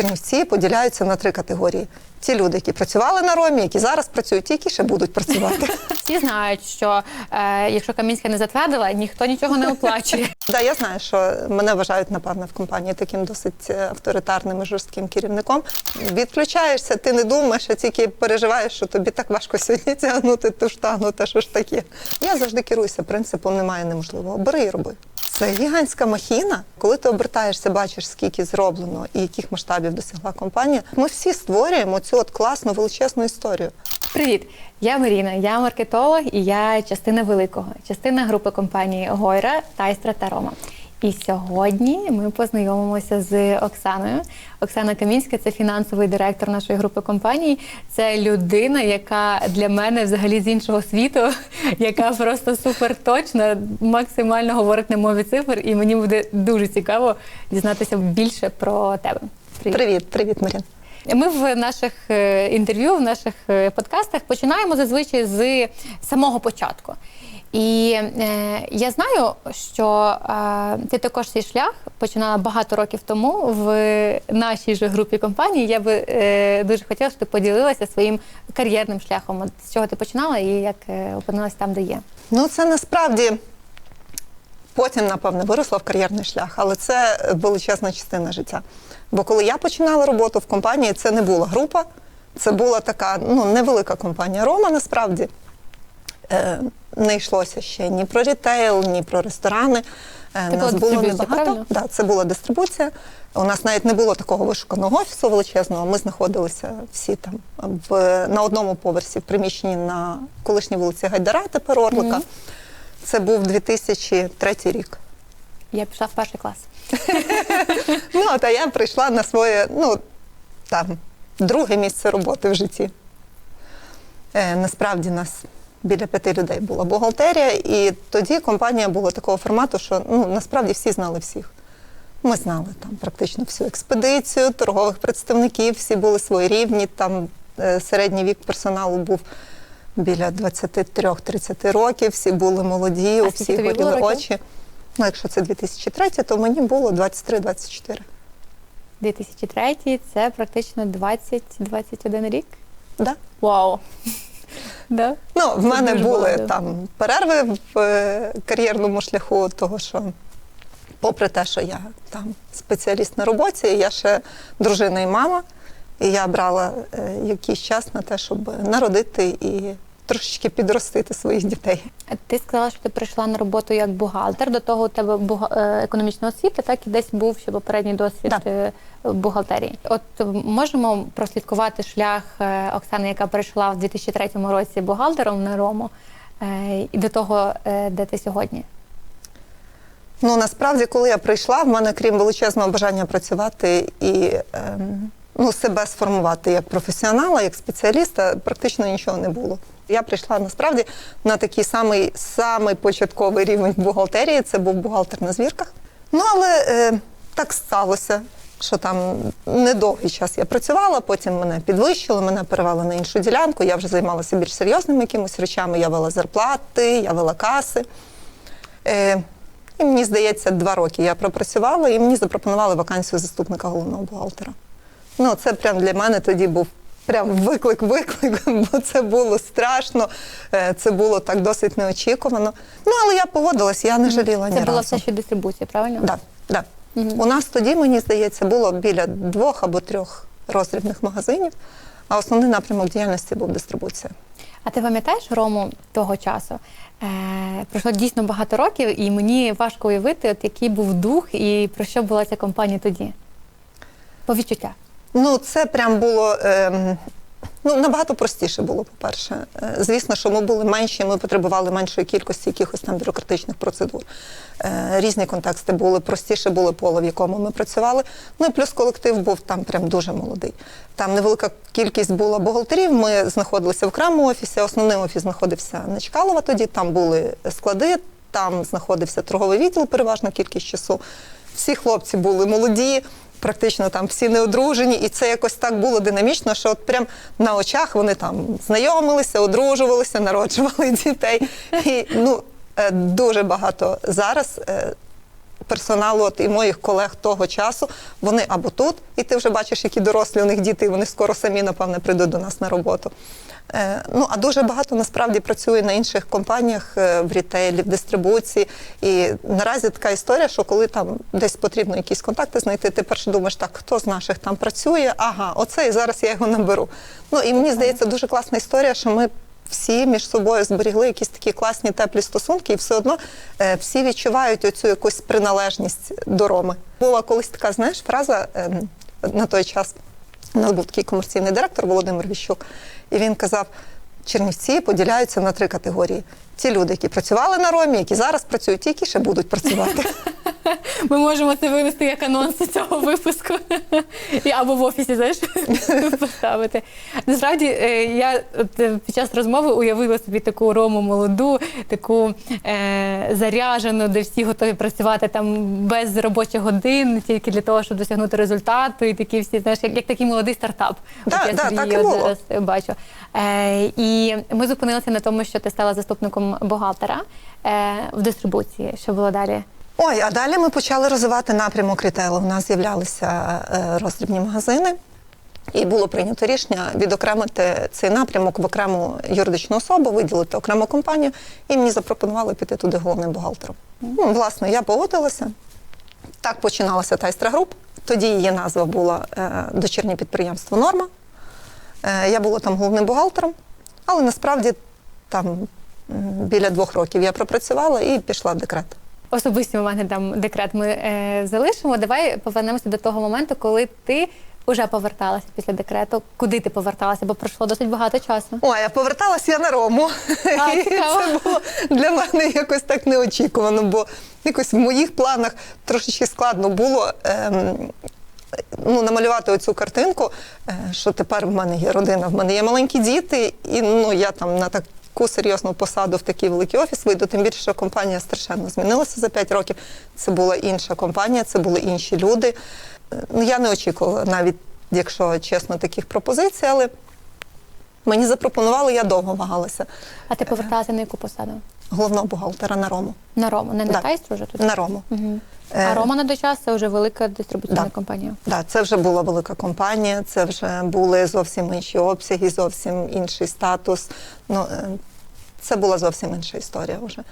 Чернівці поділяються на три категорії: ті люди, які працювали на ромі, які зараз працюють, ті, які ще будуть працювати. Всі знають, що е, якщо Камінська не затвердила, ніхто нічого не оплачує. Да, я знаю, що мене вважають, напевно, в компанії таким досить е, авторитарним і жорстким керівником. Відключаєшся, ти не думаєш, а тільки переживаєш, що тобі так важко сьогодні тягнути ту штангу, та що ж таке. Я завжди керуюся принципом немає неможливого. Бери і роби. Це гігантська махіна. Коли ти обертаєшся, бачиш, скільки зроблено і яких масштабів досягла компанія. Ми всі створюємо цю от класну величезну історію. Привіт, я Маріна, я маркетолог і я частина великого, частина групи компанії Гойра, Тайстра та Рома. І сьогодні ми познайомимося з Оксаною. Оксана Камінська це фінансовий директор нашої групи компаній. Це людина, яка для мене взагалі з іншого світу, яка просто супер точна, максимально говорить на мові цифр. І мені буде дуже цікаво дізнатися більше про тебе. Привіт, привіт, привіт, Марін. Ми в наших е, інтерв'ю, в наших е, подкастах починаємо зазвичай з самого початку. І е, я знаю, що е, ти також свій шлях починала багато років тому в нашій же групі компаній. Я би е, дуже хотіла, щоб ти поділилася своїм кар'єрним шляхом. З чого ти починала і як е, опинилась там, де є. Ну, це насправді потім, напевне, виросла в кар'єрний шлях, але це величезна частина життя. Бо коли я починала роботу в компанії, це не була група, це була така ну, невелика компанія Рома, насправді. Е, не йшлося ще ні про рітейл, ні про ресторани. Е, Це Нас було небагато. Да, це була дистрибуція. У нас навіть не було такого вишуканого офісу величезного. Ми знаходилися всі там в, на одному поверсі в приміщенні на колишній вулиці Гайдара, тепер Орлика. Це був 2003 рік. Я пішла в перший клас. Ну, та я прийшла на своє, ну, там, друге місце роботи в житті. Е, насправді нас біля п'яти людей була бухгалтерія, і тоді компанія була такого формату, що ну, насправді всі знали всіх. Ми знали там практично всю експедицію, торгових представників, всі були свої рівні. Там е, середній вік персоналу був біля 23-30 років, всі були молоді, А у всіх горіли очі. Ну, якщо це 2003, то мені було 23-24. 2003 це практично 20-21 рік. Да? Вау! Да? Ну, в мене були багато. там перерви в е, кар'єрному шляху, того що, попри те, що я там спеціаліст на роботі, я ще дружина і мама, і я брала е, якийсь час на те, щоб народити і трошечки підростити своїх дітей. Ти сказала, що ти прийшла на роботу як бухгалтер. До того у тебе е, економічна освіта, так і десь був ще попередній досвід Да. е, бухгалтерії. От е, можемо прослідкувати шлях Оксани, яка прийшла в 2003 році бухгалтером на Рому, і до того, де ти сьогодні. Ну насправді, коли я прийшла, в мене крім величезного бажання працювати і ем, ну, себе сформувати як професіонала, як спеціаліста, практично нічого не було. Я прийшла насправді на такий самий, самий початковий рівень бухгалтерії. Це був бухгалтер на звірках. Ну але е, так сталося, що там недовгий час я працювала, потім мене підвищили, мене перевели на іншу ділянку. Я вже займалася більш серйозними якимись речами. Я вела зарплати, я вела каси. Е, і мені здається, два роки я пропрацювала, і мені запропонували вакансію заступника головного бухгалтера. Ну, це прям для мене тоді був прям виклик-виклик, бо це було страшно, е, це було так досить неочікувано. Ну, але я погодилась, я не жаліла ні Це була разу. все ще дистрибуція, правильно? Да, да. У нас тоді, мені здається, було біля двох або трьох роздрібних магазинів, а основний напрямок діяльності був дистрибуція. А ти пам'ятаєш Рому того часу? Е, пройшло дійсно багато років, і мені важко уявити, от який був дух і про що була ця компанія тоді. По відчуттях. Ну, це прям було ем, ну, набагато простіше було, по-перше. Е, Звісно, що ми були менші, ми потребували меншої кількості якихось там бюрократичних процедур. Е, Різні контексти були, простіше було поле, в якому ми працювали. Ну і плюс колектив був там прям дуже молодий. Там невелика кількість була бухгалтерів. Ми знаходилися в окремому офісі. Основний офіс знаходився на Чкалова тоді. Там були склади, там знаходився торговий відділ, переважна кількість часу. Всі хлопці були молоді, практично там всі не одружені, і це якось так було динамічно, що от прям на очах вони там знайомилися, одружувалися, народжували дітей. І ну е, дуже багато зараз. Персоналу от, і моїх колег того часу, вони або тут, і ти вже бачиш, які дорослі у них діти, і вони скоро самі, напевне, прийдуть до нас на роботу. Е, Ну, а дуже багато насправді працює на інших компаніях е, в рітейлі, в дистрибуції. І наразі така історія, що коли там десь потрібно якісь контакти знайти, ти перше думаєш, так, хто з наших там працює? Ага, оце і зараз я його наберу. Ну і мені здається, дуже класна історія, що ми. Всі між собою зберігли якісь такі класні теплі стосунки, і все одно е, всі відчувають оцю якусь приналежність до Роми. Була колись така, знаєш, фраза е, на той час. У нас був такий комерційний директор Володимир Віщук, і він казав: Чернівці поділяються на три категорії: ті люди, які працювали на Ромі, які зараз працюють, ті, які ще будуть працювати. Ми можемо це вивести як анонс цього випуску. І Або в офісі, знаєш, поставити. Насправді, е, я от, е, під час розмови уявила собі таку рому молоду, таку е, заряжену, де всі готові працювати там без робочих годин, тільки для того, щоб досягнути результату. І такі всі, знаєш, як, як такий молодий стартап. Да, я да, собі так і було. зараз бачу. Е, і ми зупинилися на тому, що ти стала заступником бухгалтера е, в дистрибуції. Що було далі? Ой, а далі ми почали розвивати напрямок рітейлу. У нас з'являлися е, роздрібні магазини. І було прийнято рішення відокремити цей напрямок в окрему юридичну особу, виділити окрему компанію, і мені запропонували піти туди головним бухгалтером. Ну, власне, я погодилася. Так починалася Тайстра Груп. Тоді її назва була е, дочірнє підприємство Норма. Е, я була там головним бухгалтером, але насправді там біля двох років я пропрацювала і пішла в декрет. Особисті моменти там декрет ми е, залишимо. Давай повернемося до того моменту, коли ти вже поверталася після декрету. Куди ти поверталася? Бо пройшло досить багато часу. Ой, а поверталась я на Рому. А, І це було для мене якось так неочікувано, бо якось в моїх планах трошечки складно було. Ем, Ну, намалювати оцю картинку, е, що тепер в мене є родина, в мене є маленькі діти, і ну я там на таку серйозну посаду в такий великий офіс вийду. Тим більше, що компанія страшенно змінилася за 5 років. Це була інша компанія, це були інші люди. Е, Ну я не очікувала навіть, якщо чесно, таких пропозицій, але мені запропонували, я довго вагалася. А ти поверталася на яку посаду? Головного бухгалтера на Рому. На Рому, не на Да. Тайстру вже тут? На Рому. Угу. А Рома на той час це вже велика дистрибуційна Да. компанія. Да, це вже була велика компанія, це вже були зовсім інші обсяги, зовсім інший статус. Ну, е, це була зовсім інша історія вже.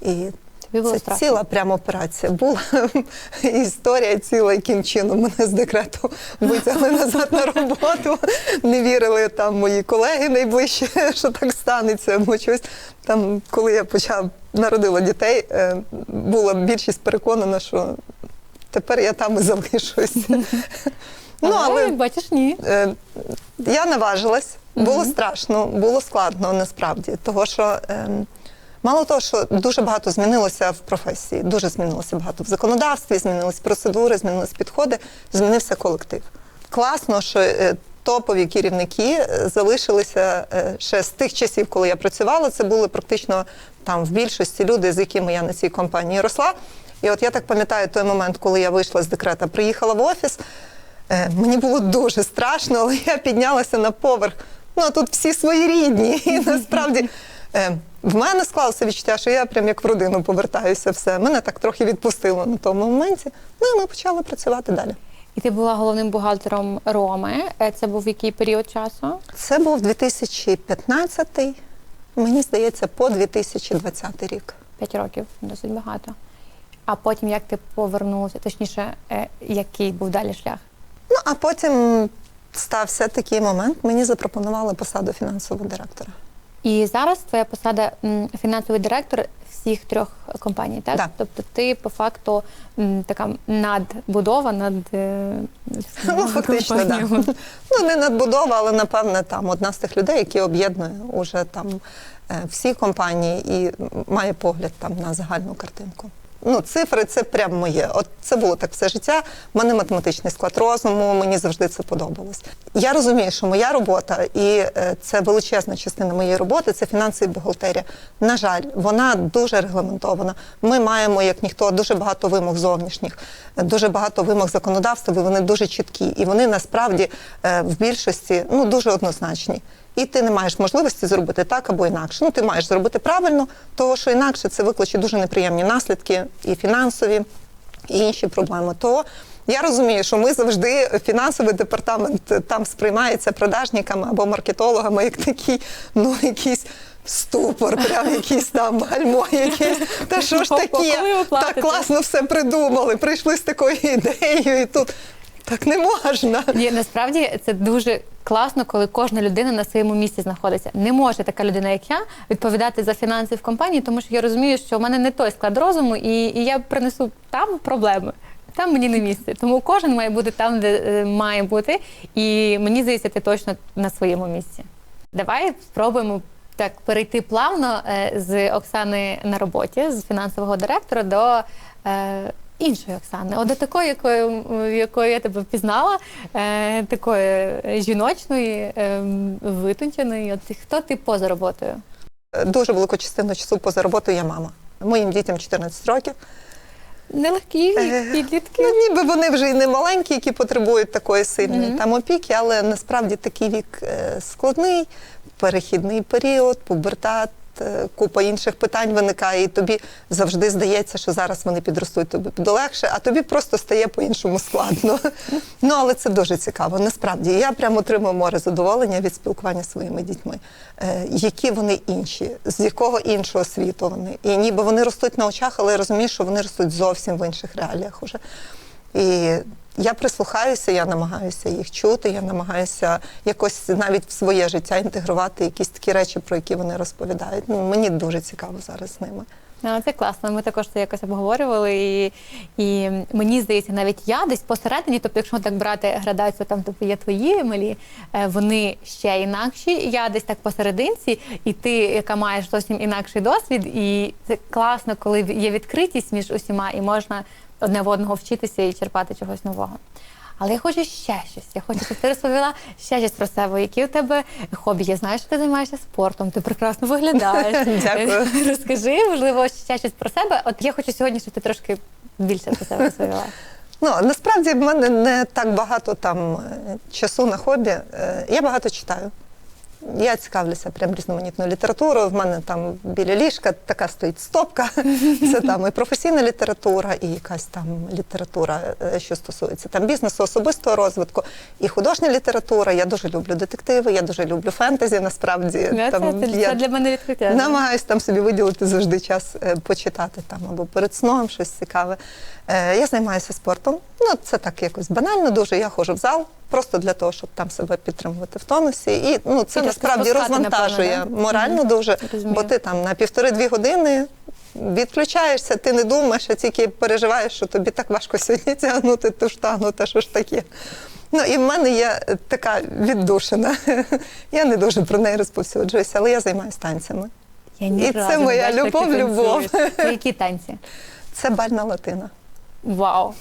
І Тобі було це страшно? ціла прямо операція була. Історія ціла, яким чином мене з декрету витягли назад на роботу. Не вірили там мої колеги найближчі, що так станеться. Бо щось там, коли я почав народила дітей, е, була більшість переконана, що тепер я там і залишусь. Ну, але бачиш, ні. Е, Я наважилась, було страшно, було складно насправді. Того, що ем, мало того, що дуже багато змінилося в професії, дуже змінилося багато в законодавстві, змінились процедури, змінились підходи, змінився колектив. Класно, що е, топові керівники е, залишилися е, ще з тих часів, коли я працювала. Це були практично там в більшості люди, з якими я на цій компанії росла. І от я так пам'ятаю той момент, коли я вийшла з декрета, приїхала в офіс. Мені було дуже страшно, але я піднялася на поверх. Ну, а тут всі свої рідні. І насправді в мене склалося відчуття, що я прям як в родину повертаюся. Все. Мене так трохи відпустило на тому моменті. Ну і ми почали працювати далі. І ти була головним бухгалтером Роми. Е, Це був який період часу? Це був 2015, мені здається, по 2020 рік. П'ять років, досить багато. А потім як ти повернулася, точніше, е, який був далі шлях? Ну, а потім стався такий момент, мені запропонували посаду фінансового директора. І зараз твоя посада фінансовий директор всіх трьох компаній, так? так. Тобто ти по факту така надбудова над е, Ну, фактично, так. Да. Ну, не надбудова, але напевне там одна з тих людей, які об'єднує уже там е, всі компанії і має погляд там на загальну картинку. Ну, цифри це прям моє. От це було так все життя. У мене математичний склад розуму, мені завжди це подобалось. Я розумію, що моя робота, і е, це величезна частина моєї роботи, це фінанси і бухгалтерія. На жаль, вона дуже регламентована. Ми маємо, як ніхто, дуже багато вимог зовнішніх, дуже багато вимог законодавства, вони дуже чіткі. І вони насправді е, в більшості ну, дуже однозначні. І ти не маєш можливості зробити так або інакше. Ну, ти маєш зробити правильно, того що інакше це викличе дуже неприємні наслідки і фінансові. і інші проблеми. То я розумію, що ми завжди фінансовий департамент там сприймається продажниками або маркетологами як такий, ну якийсь. Ступор, прям якийсь там гальмо, якийсь. Та що ж таке? Так класно все придумали. Прийшли з такою ідеєю, і тут так не можна. Ні, насправді це дуже класно, коли кожна людина на своєму місці знаходиться. Не може така людина, як я, відповідати за фінанси в компанії, тому що я розумію, що в мене не той склад розуму, і, і я принесу там проблеми. Там мені не місце. Тому кожен має бути там, де е, має бути. І мені здається, ти точно на своєму місці. Давай спробуємо так перейти плавно е, з Оксани на роботі, з фінансового директора до е, іншої Оксани. От до такої, якою, якою я тебе впізнала, е, такої жіночної, е, витонченої. От хто ти поза роботою? Дуже велику частину часу поза роботою я мама. Моїм дітям 14 років. Нелегкі Е, підлітки. Ну, ніби вони вже і не маленькі, які потребують такої сильної Мгм. там опіки, але насправді такий вік е, складний, перехідний період, пубертат. Е, Купа інших питань виникає, і тобі завжди здається, що зараз вони підростуть, тобі буде легше, а тобі просто стає по-іншому складно. Ну але це дуже цікаво. Насправді я прямо отримую море задоволення від спілкування зі своїми дітьми, Е, які вони інші, з якого іншого світу вони. І ніби вони ростуть на очах, але я розумію, що вони ростуть зовсім в інших реаліях уже. І я прислухаюся, я намагаюся їх чути, я намагаюся якось навіть в своє життя інтегрувати якісь такі речі, про які вони розповідають. Ну, мені дуже цікаво зараз з ними. Ну, це класно. Ми також це якось обговорювали. І, і мені здається, навіть я десь посередині, тобто, якщо так брати градацію, там тобто є твої малі, е, вони ще інакші. Я десь так посерединці, і ти, яка маєш зовсім інакший досвід, і це класно, коли є відкритість між усіма, і можна одне в одного вчитися і черпати чогось нового. Але я хочу ще щось. Я хочу, щоб ти розповіла ще щось про себе. Які у тебе хобі? Я знаю, що ти займаєшся спортом, ти прекрасно виглядаєш. Дякую. Розкажи, можливо, ще щось про себе. От я хочу сьогодні, щоб ти трошки більше про себе розповіла. Ну насправді в мене не так багато там е, часу на хобі. Е, Я багато читаю. Я цікавлюся прям різноманітною літературою. В мене там біля ліжка така стоїть стопка. Це там і професійна література, і якась там література, е, що стосується там бізнесу, особистого розвитку, і художня література. Я дуже люблю детективи, я дуже люблю фентезі. Насправді Ну, там це, я це для мене відкриття. Намагаюсь там собі виділити завжди час е, почитати там або перед сном щось цікаве. Е, Я займаюся спортом. Ну, це так якось банально дуже. Я ходжу в зал просто для того, щоб там себе підтримувати в тонусі. І ну, це І насправді розвантажує напевно, морально Мгм. дуже, Розумію. бо ти там на півтори-дві години. Відключаєшся, ти не думаєш, а тільки переживаєш, що тобі так важко сьогодні тягнути ту штангу, та що ж таке. Ну і в мене є така віддушина. Я не дуже про неї розповсюджуюся, але я займаюся танцями. Я ні І разу це моя ти любов, любов. Це які танці? Це бальна латина. Вау!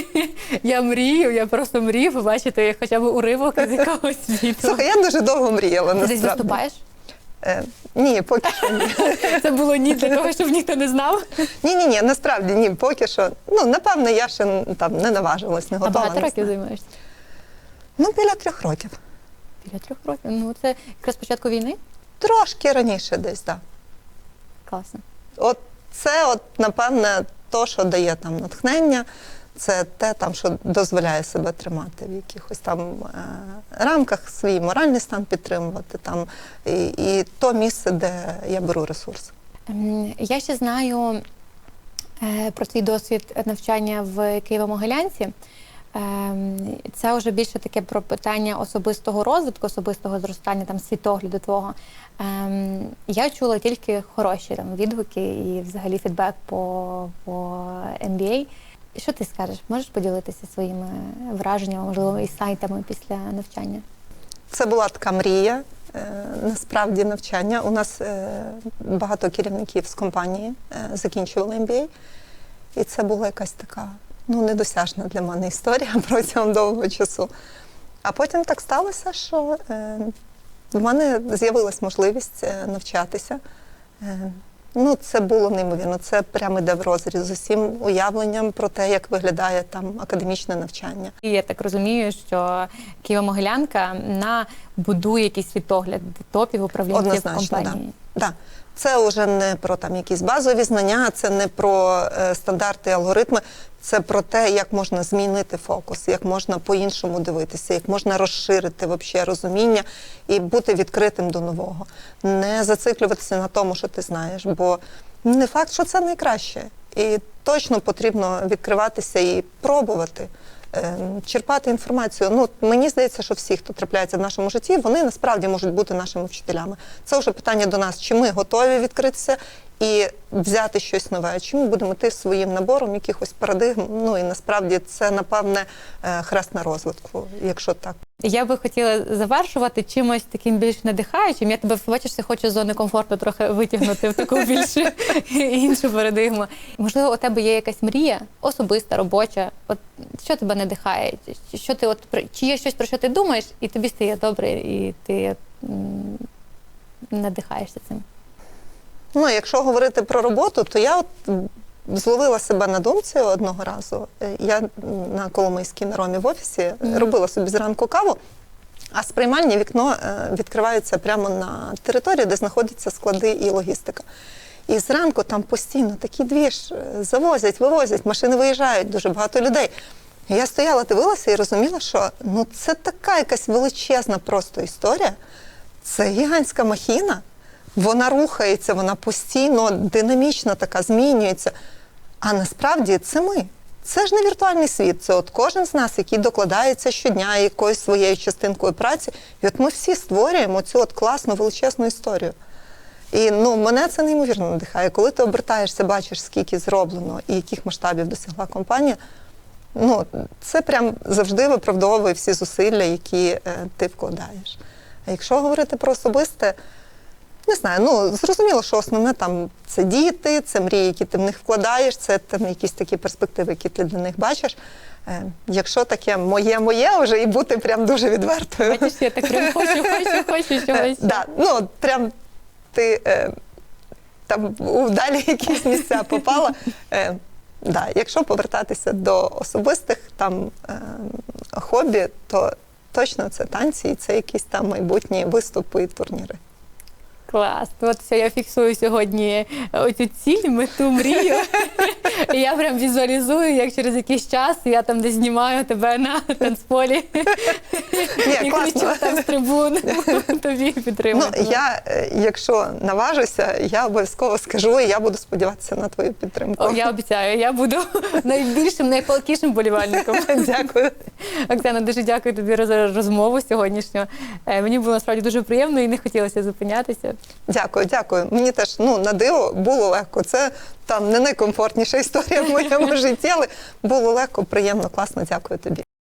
я мрію, я просто мрію побачити хоча б уривок з якогось відео. Слухай, я дуже довго мріяла. Ти десь насправді. виступаєш? Е, ні, поки що ні. Це було ні для того, щоб ніхто не знав. Ні, ні, ні, насправді ні, поки що. Ну, напевне, я ще там не наважилась, не А готова. багато не років знаю. займаєшся? Ну, біля трьох років. Біля трьох років. Ну це якраз початку війни. Трошки раніше десь, так. Класно. От це, от, напевне, то, що дає там натхнення, це те, там, що дозволяє себе тримати в якихось там е, рамках, свій моральний стан підтримувати там, і, і то місце, де я беру ресурс. Ем, Я ще знаю е, про твій досвід навчання в Києво-Могилянці. Ем, Це вже більше таке про питання особистого розвитку, особистого зростання, там світогляду твого. Ем, Я чула тільки хороші там відгуки і взагалі фідбек по, по MBA. Що ти скажеш? Можеш поділитися своїми враженнями, можливо, і сайтами після навчання? Це була така мрія. е, Насправді навчання. У нас е, багато керівників з компанії е, закінчували MBA. І це була якась така ну, недосяжна для мене історія протягом довгого часу. А потім так сталося, що е, в мене з'явилась можливість е, навчатися. Е, Ну, це було неймовірно. Це прямо йде в розріз з усім уявленням про те, як виглядає там академічне навчання. І я так розумію, що Києво-Могилянка на будує якийсь світогляд топів управлінців Однозначно, компанії. Да. Це вже не про там якісь базові знання, це не про е, стандарти, алгоритми. Це про те, як можна змінити фокус, як можна по-іншому дивитися, як можна розширити вообще розуміння і бути відкритим до нового, не зациклюватися на тому, що ти знаєш, бо не факт, що це найкраще. І точно потрібно відкриватися і пробувати. Е, Черпати інформацію. Ну мені здається, що всі, хто трапляється в нашому житті, вони насправді можуть бути нашими вчителями. Це вже питання до нас, чи ми готові відкритися і взяти щось нове, чи ми будемо йти своїм набором якихось парадигм. Ну і насправді це напевне е, хрест на розвитку, якщо так. Я би хотіла завершувати чимось таким більш надихаючим. Я тебе бачиш, хочу з зони комфорту трохи витягнути в таку більш іншу парадигму. Можливо, у тебе є якась мрія, особиста, робоча. От що тебе надихає? Що ти от чи є щось про що ти думаєш, і тобі стає добре, і ти надихаєшся цим? Ну, якщо говорити про роботу, то я от зловила себе на думці одного разу. Я на Коломийській на Ромі в офісі Мгм. робила собі зранку каву, а сприймальне вікно е, відкривається прямо на території, де знаходяться склади і логістика. І зранку там постійно такі двіж е, завозять, вивозять, машини виїжджають, дуже багато людей. Я стояла, дивилася і розуміла, що ну це така якась величезна просто історія. Це гігантська махіна, вона рухається, вона постійно динамічно така змінюється. А насправді це ми. Це ж не віртуальний світ. Це от кожен з нас, який докладається щодня якоюсь своєю частинкою праці. І от ми всі створюємо цю от класну величезну історію. І ну, мене це неймовірно надихає. Коли ти обертаєшся, бачиш, скільки зроблено і яких масштабів досягла компанія. Ну, це прям завжди виправдовує всі зусилля, які е, ти вкладаєш. А якщо говорити про особисте, не знаю, ну зрозуміло, що основне там це діти, це мрії, які ти в них вкладаєш, це там якісь такі перспективи, які ти для них бачиш. Е, якщо таке моє-моє, вже і бути прям дуже відвертою. Бачиш, я так прям хочу, хочу, хочу Е, чогось. Да, ну прям ти е, там у далі якісь місця попала. Да, якщо повертатися до особистих там хобі, то точно це танці і це якісь там майбутні виступи і турніри. Клас. От все, я фіксую сьогодні оцю ціль, мету, мрію. І я прям візуалізую, як через якийсь час я там десь знімаю тебе на танцполі Ні, і класно. кричу там з трибун. Тобі Ну, я, е, якщо наважуся, я обов'язково скажу, і я буду сподіватися на твою підтримку. О, я обіцяю, я буду найбільшим, найпалкішим болівальником. Дякую. Оксана, дуже дякую тобі за розмову сьогоднішню. Е, Мені було насправді дуже приємно і не хотілося зупинятися. Дякую, дякую. Мені теж ну на диво було легко. Це там не найкомфортніша історія в моєму житті, але було легко, приємно, класно. Дякую тобі.